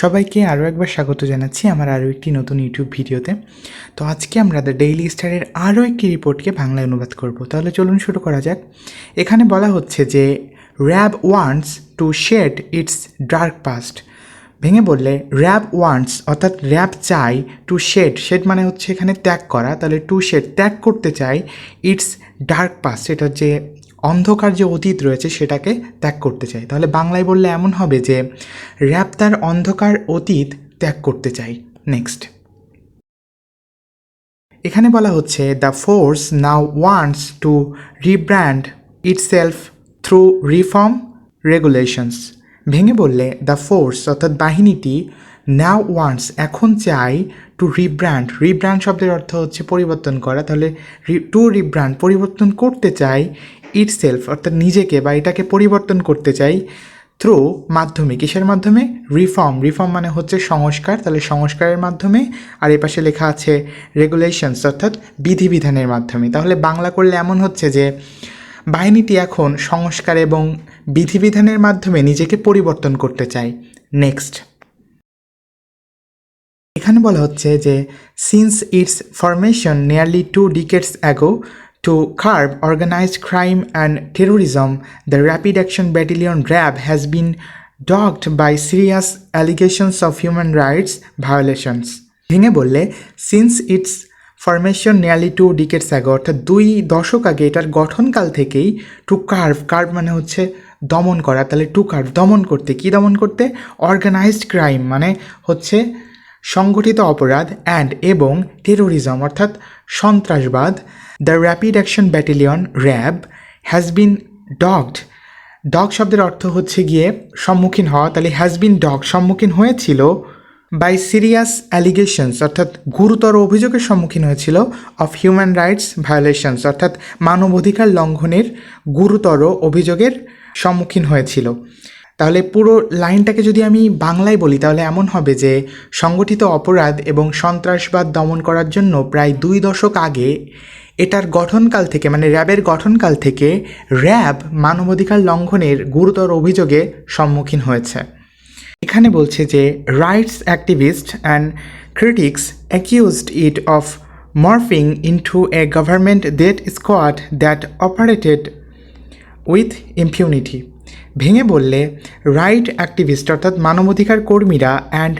সবাইকে আরও একবার স্বাগত জানাচ্ছি আমার আরও একটি নতুন ইউটিউব ভিডিওতে। তো আজকে আমরা দ্য ডেইলি স্টারের আরও একটি রিপোর্টকে বাংলায় অনুবাদ করব। তাহলে চলুন শুরু করা যাক। এখানে বলা হচ্ছে যে RAB wants to shed its dark past ভেঙে বললে র্যাব ওয়ান্টস অর্থাৎ র্যাব চাই টু শেড শেড মানে হচ্ছে এখানে ত্যাগ করা। তাহলে টু শেড ত্যাগ করতে চাই ইটস ডার্ক পাস্ট এটার যে অন্ধকার যে অতীত রয়েছে সেটাকে ত্যাগ করতে চাই তাহলে বাংলায় বললে এমন হবে যে, র্যাব তার অন্ধকার অতীত ত্যাগ করতে চাই নেক্সট এখানে বলা হচ্ছে the force now wants to rebrand itself through reform regulations ভেঙে বললে দ্য ফোর্স অর্থাৎ বাহিনীটি নাও ওয়ান্টস এখন চাই টু রিব্র্যান্ড রিব্র্যান্ড শব্দের অর্থ হচ্ছে পরিবর্তন করা। তাহলে টু রিব্র্যান্ড পরিবর্তন করতে চাই ইটসেলফ অর্থাৎ নিজেকে বা এটাকে পরিবর্তন করতে চাই থ্রু মাধ্যমে কিসের মাধ্যমে? রিফর্ম রিফর্ম মানে হচ্ছে সংস্কার। তাহলে সংস্কারের মাধ্যমে, আর এ পাশে লেখা আছে রেগুলেশনস অর্থাৎ বিধিবিধানের মাধ্যমে। তাহলে বাংলা করলে এমন হচ্ছে যে, বাহিনীটি এখন সংস্কার এবং বিধিবিধানের মাধ্যমে নিজেকে পরিবর্তন করতে চায়। নেক্সট এখানে বলা হচ্ছে যে since its formation nearly two decades ago to curb organised crime and terrorism the rapid action battalion RAB has been dogged by serious allegations of human rights violations ভেঙে বললে since its formation nearly two decades ago অর্থাৎ দুই দশক আগে এটার গঠনকাল থেকেই two curve curve মানে হচ্ছে দমন করা। তাহলে টু কার্ভ দমন করতে, কি দমন করতে? অর্গানাইজড ক্রাইম মানে হচ্ছে সংগঠিত অপরাধ অ্যান্ড এবং টেরোরিজম অর্থাৎ সন্ত্রাসবাদ the rapid action battalion RAB has been dogged dog শব্দের অর্থ হচ্ছে গিয়ে সম্মুখীন হওয়া, তাহলে হ্যাজ বিন ডগ সম্মুখীন হয়েছিল বাই সিরিয়াস অ্যালিগেশনস অর্থাৎ গুরুতর অভিযোগের সম্মুখীন হয়েছিল অফ হিউম্যান রাইটস ভায়োলেশনস অর্থাৎ মানবাধিকার লঙ্ঘনের গুরুতর অভিযোগের সম্মুখীন হয়েছিল। তাহলে পুরো লাইনটাকে যদি আমি বাংলায় বলি, তাহলে এমন হবে যে সংগঠিত অপরাধ এবং সন্ত্রাসবাদ দমন করার জন্য প্রায় দুই দশক আগে এটার গঠনকাল থেকে মানে র্যাবের গঠনকাল থেকে র্যাব মানবাধিকার লঙ্ঘনের গুরুতর অভিযোগে সম্মুখীন হয়েছে। এখানে বলছে যে rights activists and critics accused it of morphing into a government death squad that operated with impunity. ভেঙে বললে, রাইট অ্যাক্টিভিস্ট অর্থাৎ মানবাধিকার কর্মীরা অ্যান্ড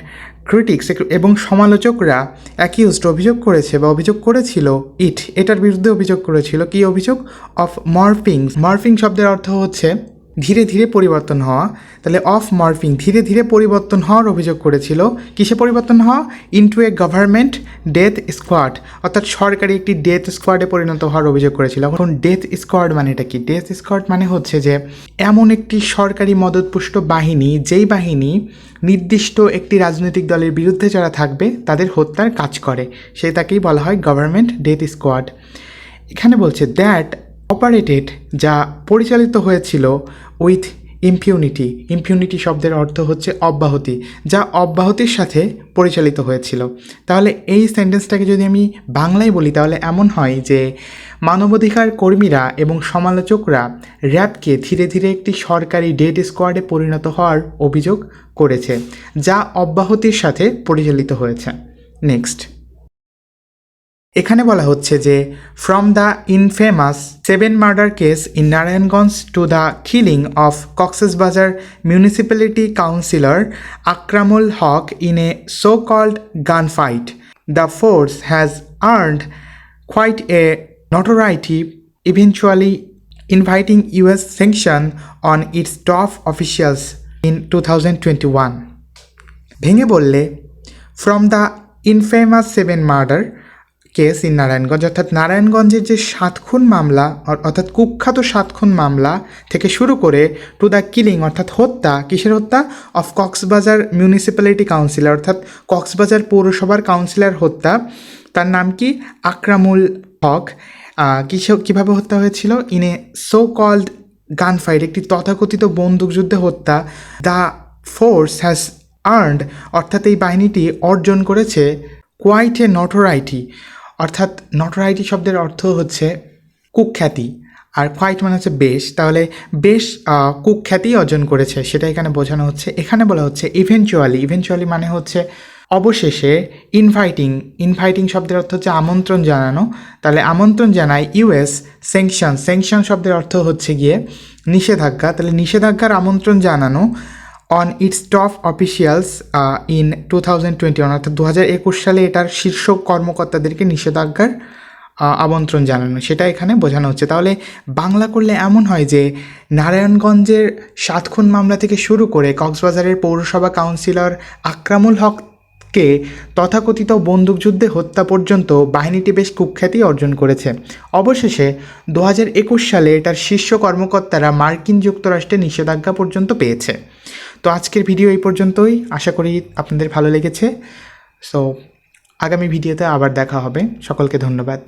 ক্রিটিক্স এবং সমালোচকরা অ্যাকিউজড অভিযোগ করেছে বা অভিযোগ করেছিল ইট এটার বিরুদ্ধে অভিযোগ করেছিল কি অভিযোগ? অফ মরফিং মার্ফিং শব্দের অর্থ হচ্ছে ধীরে ধীরে পরিবর্তন হওয়া, তাহলে অফ মরফিং ধীরে ধীরে পরিবর্তন হওয়ার অভিযোগ করেছিল। কিসে পরিবর্তন হওয়া? Into a government death squad অর্থাৎ সরকারি একটি ডেথ স্কোয়াডে পরিণত হওয়ার অভিযোগ করেছিল। এখন ডেথ স্কোয়াড মানে এটা কি? ডেথ স্কোয়াড মানে হচ্ছে যে, এমন একটি সরকারি মদতপুষ্ট বাহিনী, যেই বাহিনী নির্দিষ্ট একটি রাজনৈতিক দলের বিরুদ্ধে যারা থাকবে, তাদের হত্যার কাজ করে। সেই তাকেই বলা হয় গভর্নমেন্ট ডেথ স্কোয়াড এখানে বলছে দ্যাট অপারেটেড, যা পরিচালিত হয়েছিল উইথ ইম্পিউনিটি ইম্পিউনিটি শব্দের অর্থ হচ্ছে অব্যাহতি, যা অব্যাহতির সাথে পরিচালিত হয়েছিল। তাহলে এই সেন্টেন্সটাকে যদি আমি বাংলায় বলি, তাহলে এমন হয় যে মানবাধিকার কর্মীরা এবং সমালোচকরা র্যাবকে ধীরে ধীরে একটি সরকারি ডেট স্কোয়াডে পরিণত হওয়ার অভিযোগ করেছে, যা অব্যাহতির সাথে পরিচালিত হয়েছে। নেক্সট। এখানে বলা হচ্ছে যে from the infamous seven murder case in Narayanganj to the killing of Cox's Bazar municipality councillor Akramul Haque in a so called gun fight the force has earned quite a notoriety quite a notoriety, eventually inviting US sanction on its top officials in 2021. ভেঙে বললে from the infamous seven murder case in Narayanganj, অর্থাৎ নারায়ণগঞ্জের যে সাত খুন মামলা অর্থাৎ কুখ্যাত সাত খুন মামলা থেকে শুরু করে টু দ্য কিলিং, অর্থাৎ হত্যা, কিসের হত্যা? অফ কক্সবাজার মিউনিসিপ্যালিটি কাউন্সিলর, অর্থাৎ কক্সবাজার পৌরসভার কাউন্সিলর হত্যা। তার নাম কি? আকরামুল হক। কিসে- কীভাবে হত্যা হয়েছিল? In a so called gun fight একটি তথাকথিত বন্দুকযুদ্ধে হত্যা। দ্য ফোর্স হ্যাজ আর্নড, অর্থাৎ এই বাহিনীটি অর্জন করেছে কোয়াইট এ নটোরাইটি। অর্থাৎ নটোরাইটি শব্দের অর্থ হচ্ছে কুখ্যাতি, আর কোয়াইট মানে হচ্ছে বেশ। তাহলে বেশ কুখ্যাতি অর্জন করেছে, সেটা এখানে বোঝানো হচ্ছে। এখানে বলা হচ্ছে ইভেনচুয়ালি ইভেনচুয়ালি মানে হচ্ছে অবশেষে ইনভাইটিং ইনভাইটিং শব্দের অর্থ হচ্ছে আমন্ত্রণ জানানো। তাহলে আমন্ত্রণ জানায় ইউএস স্যাংশন স্যাংশন শব্দের অর্থ হচ্ছে গিয়ে নিষেধাজ্ঞা। তাহলে নিষেধাজ্ঞার আমন্ত্রণ জানানো on its top officials in two thousand twenty one অর্থাৎ দু হাজার একুশ সালে এটার শীর্ষ কর্মকর্তাদেরকে নিষেধাজ্ঞার আমন্ত্রণ জানানো, সেটা এখানে বোঝানো হচ্ছে। তাহলে বাংলা করলে এমন হয় যে, নারায়ণগঞ্জের সাত খুন মামলা থেকে শুরু করে কক্সবাজারের পৌরসভা কাউন্সিলর আকরামুল হককে তথাকথিত বন্দুকযুদ্ধে হত্যা পর্যন্ত বাহিনীটি বেশ কুখ্যাতি অর্জন করেছে। অবশেষে দু হাজার একুশ সালে এটার শীর্ষ কর্মকর্তারা মার্কিন যুক্তরাষ্ট্রে নিষেধাজ্ঞা পর্যন্ত পেয়েছে। তো আজকের ভিডিও এই পর্যন্তই। আশা করি আপনাদের ভালো লেগেছে। সো আগামী ভিডিওতে আবার দেখা হবে। সকলকে ধন্যবাদ।